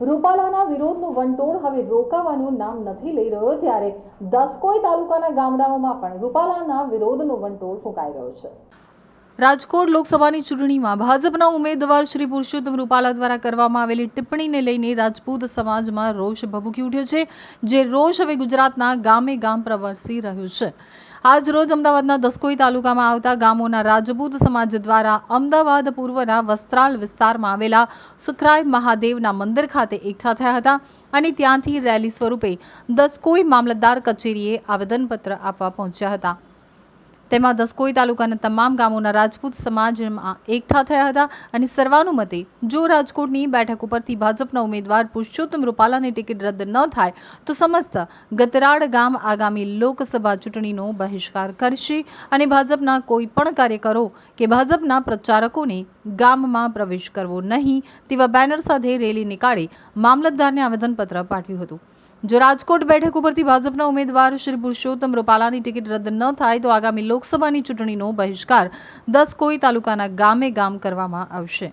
રૂપાલાના વિરોધનું વંટોળ હવે રોકાવાનું નામ નથી લઈ રહ્યો ત્યારે દસકોઈ તાલુકાના ગામડાઓમાં પણ રૂપાલાના વિરોધનું વંટોળ ફૂંકાઈ રહ્યો છે. રાજકોટ લોકસભાની ચૂંટણીમાં ભાજપના ઉમેદવાર શ્રી પુરુષોત્તમ રૂપાલા દ્વારા કરવામાં આવેલી ટિપ્પણીને લઈને રાજપૂત સમાજમાં રોષ ભભૂકી ઉઠ્યો છે, જે રોષ હવે ગુજરાતના ગામે ગામ પ્રવર્સી રહ્યો છે. આજ રોજ અમદાવાદના દસકોઈ તાલુકામાં આવતા ગામોના રાજપૂત સમાજ દ્વારા અમદાવાદ પૂર્વના વસ્ત્રાલ વિસ્તારમાં આવેલા સુખરાય મહાદેવના મંદિર ખાતે એકઠા થયા હતા અને ત્યાંથી રેલી સ્વરૂપે દસકોઈ મામલતદાર કચેરીએ આવેદનપત્ર આપવા પહોંચ્યા હતા. તેમાં દસકોઈ તાલુકાના તમામ ગામોના રાજપૂત સમાજમાં એકઠા થયા હતા અને સર્વાનુમતે જો રાજકોટની બેઠક ઉપરથી ભાજપના ઉમેદવાર પુરુષોત્તમ રૂપાલાની ટિકિટ રદ ન થાય, તો સમસ્ત ગતરાડ ગામ આગામી લોકસભા ચૂંટણીનો બહિષ્કાર કરશે અને ભાજપના કોઈ પણ કાર્યકરો કે ભાજપના પ્રચારકોને ગામમાં પ્રવેશ કરવો નહીં તેવા બેનર સાથે રેલી નીકાળી મામલતદારને આવેદનપત્ર પાઠવ્યું હતું. જો રાજકોટ બેઠક ઉપરથી ભાજપના ઉમેદવાર શ્રી પુરુષોત્તમ રૂપાલાની ટિકિટ રદ ન થાય તો આગામી લોકસભાની ચૂંટણીનો બહિષ્કાર દસ કોઈ તાલુકાના ગામે ગામ કરવામાં આવશે.